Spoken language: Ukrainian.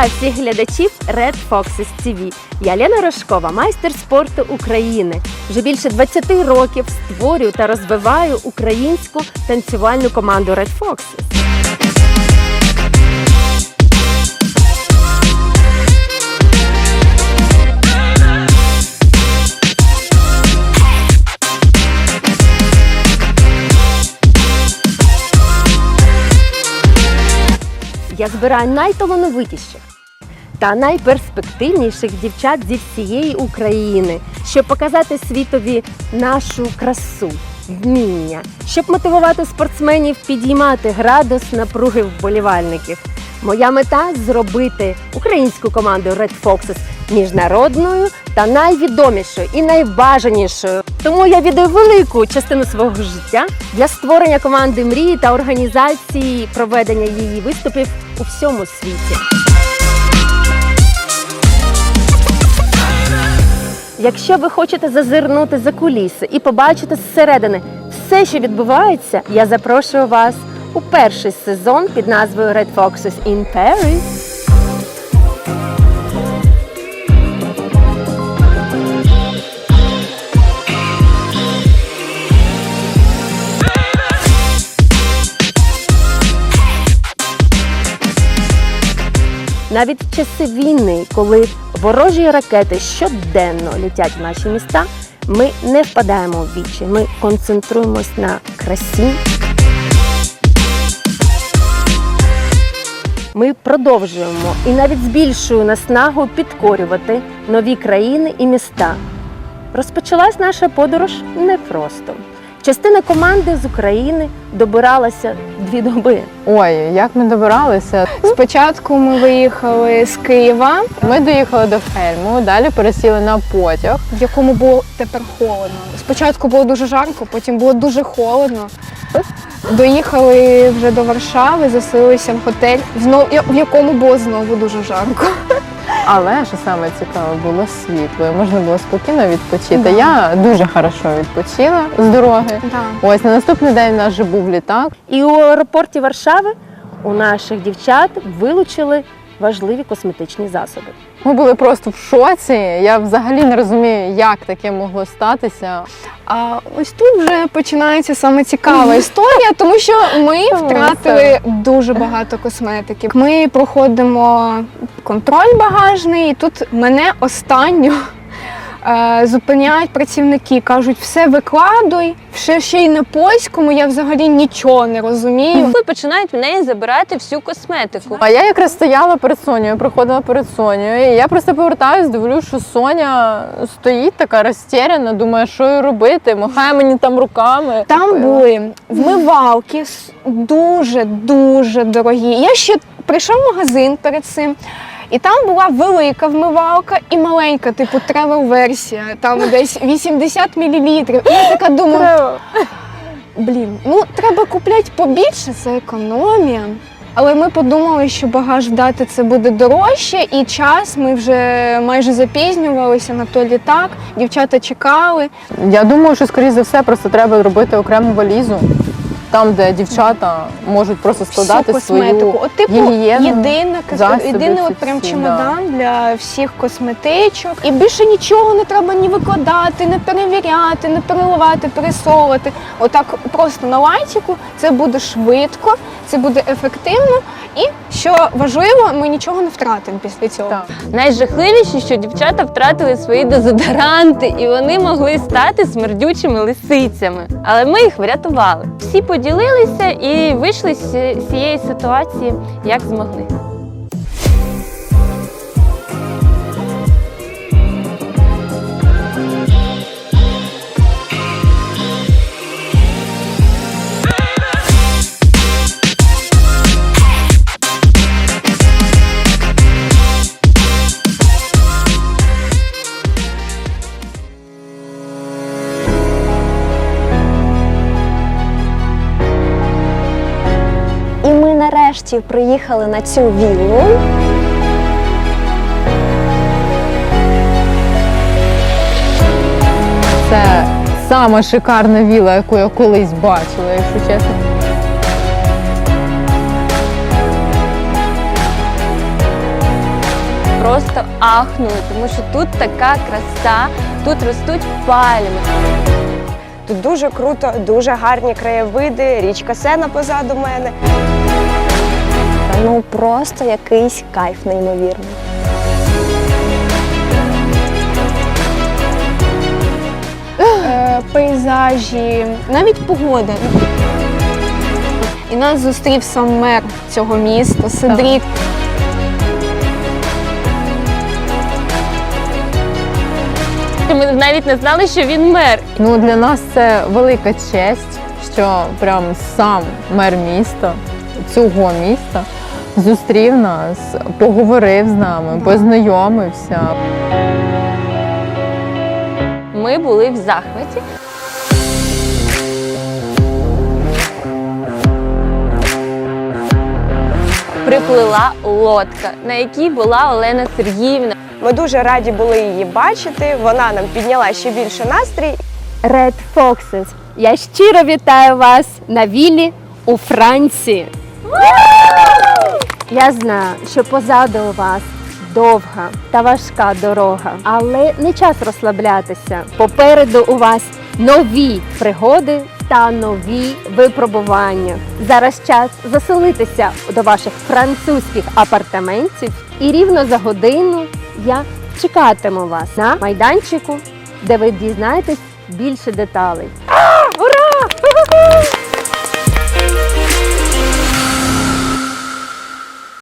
Вітаю всіх глядачів Red Foxes TV. Я Лена Рожкова, майстер спорту України. Вже більше 20 років створюю та розвиваю українську танцювальну команду Red Foxes. Я збираю найталановитіших та найперспективніших дівчат зі всієї України, щоб показати світові нашу красу, вміння, щоб мотивувати спортсменів підіймати градус напруги вболівальників. Моя мета зробити українську команду Red Foxes міжнародною та найвідомішою і найбажанішою. Тому я віддаю велику частину свого життя для створення команди мрії та організації проведення її виступів у всьому світі. Якщо ви хочете зазирнути за куліси і побачити зсередини все, що відбувається, я запрошую вас у перший сезон під назвою Red Foxes in Paris. Навіть в часи війни, коли ворожі ракети щоденно летять в наші міста, ми не впадаємо в вічі. Ми концентруємось на красі. Ми продовжуємо і навіть збільшуємо наснагу підкорювати нові країни і міста. Розпочалась наша подорож непросто. Частина команди з України добиралася дві доби. Ой, як ми добиралися? Спочатку ми виїхали з Києва, Ми доїхали до Хельму, далі пересіли на потяг. в якому було тепер холодно. Спочатку було дуже жарко, потім було дуже холодно. Доїхали вже до Варшави, заселилися в готель, в якому було знову дуже жарко. Але що саме цікаве, було світло, і можна було спокійно відпочити. Да. Я дуже хорошо відпочила з дороги. Ось на наступний день у нас вже був літак. І у аеропорті Варшави у наших дівчат вилучили важливі косметичні засоби. Ми були просто в шоці. Я взагалі не розумію, як таке могло статися. А ось тут вже починається саме цікава історія, тому що ми втратили дуже багато косметики. Ми проходимо контроль багажний, і тут мене останню зупиняють працівники, кажуть, все викладуй, ще ще й на польському, я взагалі нічого не розумію. і починають в неї забирати всю косметику. А я якраз стояла перед Сонею, проходила перед Сонею, і я просто повертаюсь, дивлюсь, що Соня стоїть така розтіряна, думає, що їй робити, махає мені там руками. Там були вмивалки дуже дуже дорогі. Я ще прийшов в магазин перед цим. І там була велика вмивалка і маленька, типу тревел-версія, там десь 80 мл. І я така думаю, блін, ну треба купляти побільше, це економія. Але ми подумали, що багаж дати це буде дорожче, і час ми вже майже запізнювалися на той літак. Дівчата чекали. Я думаю, що скоріш за все просто треба робити окрему валізу, там, де дівчата можуть просто складати всю косметику. свою От, типу, гігієну, єдина, засоби єдиний ці от прям всі, чемодан для всіх косметичок. І більше нічого не треба ні викладати, не перевіряти, не переливати, пересовувати. Отак просто на лайтіку це буде швидко, це буде ефективно. І що важливо, ми нічого не втратимо після цього. Так. Найжахливіше, що дівчата втратили свої дезодоранти, і вони могли стати смердючими лисицями. Але ми їх врятували. Всі поділилися і вийшли з цієї ситуації як змогли. Нарешті приїхали на цю віллу. Це сама шикарна віла, яку я колись бачила, якщо чесно. просто ахнули, тому що тут така краса, тут ростуть пальми. Тут дуже круто, дуже гарні краєвиди, річка Сена позаду мене. Ну просто якийсь кайф неймовірний. Е, пейзажі, навіть погода. І нас зустрів сам мер цього міста, Седрік. Ми навіть не знали, що він мер. Ну для нас це велика честь, що прям сам мер міста цього міста зустрів нас, поговорив з нами, познайомився. Ми були в захваті. Приплила лодка, на якій була Олена Сергіївна. Ми дуже раді були її бачити. Вона нам підняла ще більше настрій. Red Foxes. Я щиро вітаю вас на віллі у Франції. Я знаю, що позаду у вас довга та важка дорога, але не час розслаблятися. Попереду у вас нові пригоди та нові випробування. Зараз час заселитися до ваших французьких апартаментів, і рівно за годину я чекатиму вас на майданчику, де ви дізнаєтесь більше деталей.